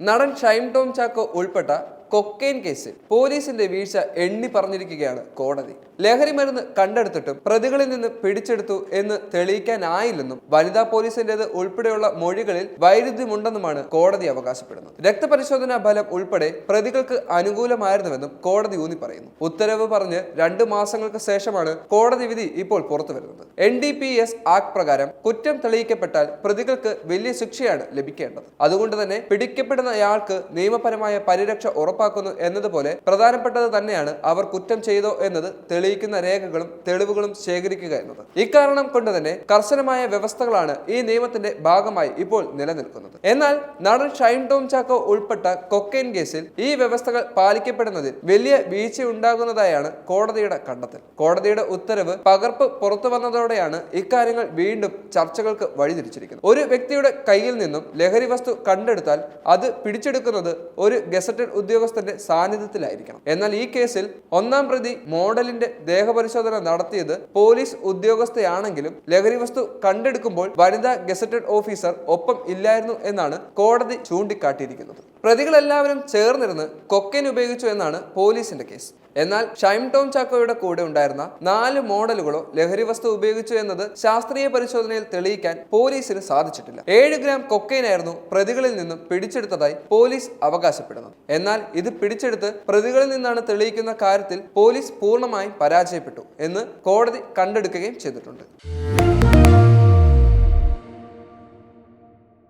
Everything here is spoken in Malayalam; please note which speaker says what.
Speaker 1: നടൻ ഷൈം ടോം ചാക്കോ ഉൾപ്പെട്ട കൊക്കെയിൻ കേസിൽ പോലീസിന്റെ വീഴ്ച എണ്ണി പറഞ്ഞിരിക്കുകയാണ് കോടതി. ലഹരി മരുന്ന് കണ്ടെടുത്തിട്ടും പ്രതികളിൽ നിന്ന് പിടിച്ചെടുത്തു എന്ന് തെളിയിക്കാനായില്ലെന്നും വനിതാ പോലീസിന്റേത് ഉൾപ്പെടെയുള്ള മൊഴികളിൽ വൈരുദ്ധ്യമുണ്ടെന്നുമാണ് കോടതി അവകാശപ്പെടുന്നത്. രക്തപരിശോധനാ ഫലം ഉൾപ്പെടെ പ്രതികൾക്ക് അനുകൂലമായിരുന്നുവെന്നും കോടതി ഊന്നി പറയുന്നു. ഉത്തരവ് പറഞ്ഞ് രണ്ടു മാസങ്ങൾക്ക് ശേഷമാണ് കോടതി വിധി ഇപ്പോൾ പുറത്തു വരുന്നത്. N D P S act പ്രകാരം കുറ്റം തെളിയിക്കപ്പെട്ടാൽ പ്രതികൾക്ക് വലിയ ശിക്ഷയാണ് ലഭിക്കേണ്ടത്. അതുകൊണ്ട് തന്നെ പിടിക്കപ്പെടുന്നയാൾക്ക് നിയമപരമായ പരിരക്ഷ ഉറപ്പാക്കുന്നു എന്നതുപോലെ പ്രധാനപ്പെട്ടത് തന്നെയാണ് അവർ കുറ്റം ചെയ്തോ എന്നത് തെളിയിക്കുന്ന രേഖകളും തെളിവുകളും ശേഖരിക്കുക എന്നത്. ഇക്കാരണം കൊണ്ട് തന്നെ കർശനമായ വ്യവസ്ഥകളാണ് ഈ നിയമത്തിന്റെ ഭാഗമായി ഇപ്പോൾ നിലനിൽക്കുന്നത്. എന്നാൽ നടൻ ഷൈൻ ടോം ചാക്കോ ഉൾപ്പെട്ട കൊക്കൈൻ കേസിൽ ഈ വ്യവസ്ഥകൾ പാലിക്കപ്പെടുന്നതിൽ വലിയ വീഴ്ചയുണ്ടാകുന്നതായാണ് കോടതിയുടെ കണ്ടെത്തൽ. കോടതിയുടെ ഉത്തരവ് പകർപ്പ് പുറത്തു വന്നതോടെയാണ് ഇക്കാര്യങ്ങൾ വീണ്ടും ചർച്ചകൾക്ക് വഴിതിരിച്ചിരിക്കുന്നത്. ഒരു വ്യക്തിയുടെ കയ്യിൽ നിന്നും ലഹരി വസ്തു കണ്ടെടുത്താൽ അത് പിടിച്ചെടുക്കുന്നത് ഒരു ഗസറ്റഡ് ഉദ്യോഗസ്ഥന്റെ സാന്നിധ്യത്തിലായിരിക്കണം. എന്നാൽ ഈ കേസിൽ ഒന്നാം പ്രതി മോഡലിന്റെ ദേഹപരിശോധന നടത്തിയത് പോലീസ് ഉദ്യോഗസ്ഥയാണെങ്കിലും ലഹരി വസ്തു കണ്ടെടുക്കുമ്പോൾ വനിതാ ഗസറ്റഡ് ഓഫീസർ ഒപ്പം ഇല്ലായിരുന്നു എന്നാണ് കോടതി ചൂണ്ടിക്കാട്ടിയിരിക്കുന്നത്. പ്രതികളെല്ലാവരും ചേർന്നിരുന്ന് കൊക്കൈൻ ഉപയോഗിച്ചു എന്നാണ് പോലീസിന്റെ കേസ്. എന്നാൽ ഷൈം ടോം ചാക്കോയുടെ കൂടെ ഉണ്ടായിരുന്ന നാല് മോഡലുകളോ ലഹരി വസ്തു ഉപയോഗിച്ചു എന്നത് ശാസ്ത്രീയ പരിശോധനയിൽ തെളിയിക്കാൻ പോലീസിന് സാധിച്ചിട്ടില്ല. ഏഴ് ഗ്രാം കൊക്കൈനായിരുന്നു പ്രതികളിൽ നിന്നും പിടിച്ചെടുത്തതായി പോലീസ് അവകാശപ്പെടുന്നു എന്നാൽ ഇത് പിടിച്ചെടുത്ത് പ്രതികളിൽ നിന്നാണ് തെളിയിക്കുന്ന കാര്യത്തിൽ പോലീസ് പൂർണമായും പരാജയപ്പെട്ടു എന്ന് കോടതി കണ്ടെടുക്കുകയും ചെയ്തിട്ടുണ്ട്.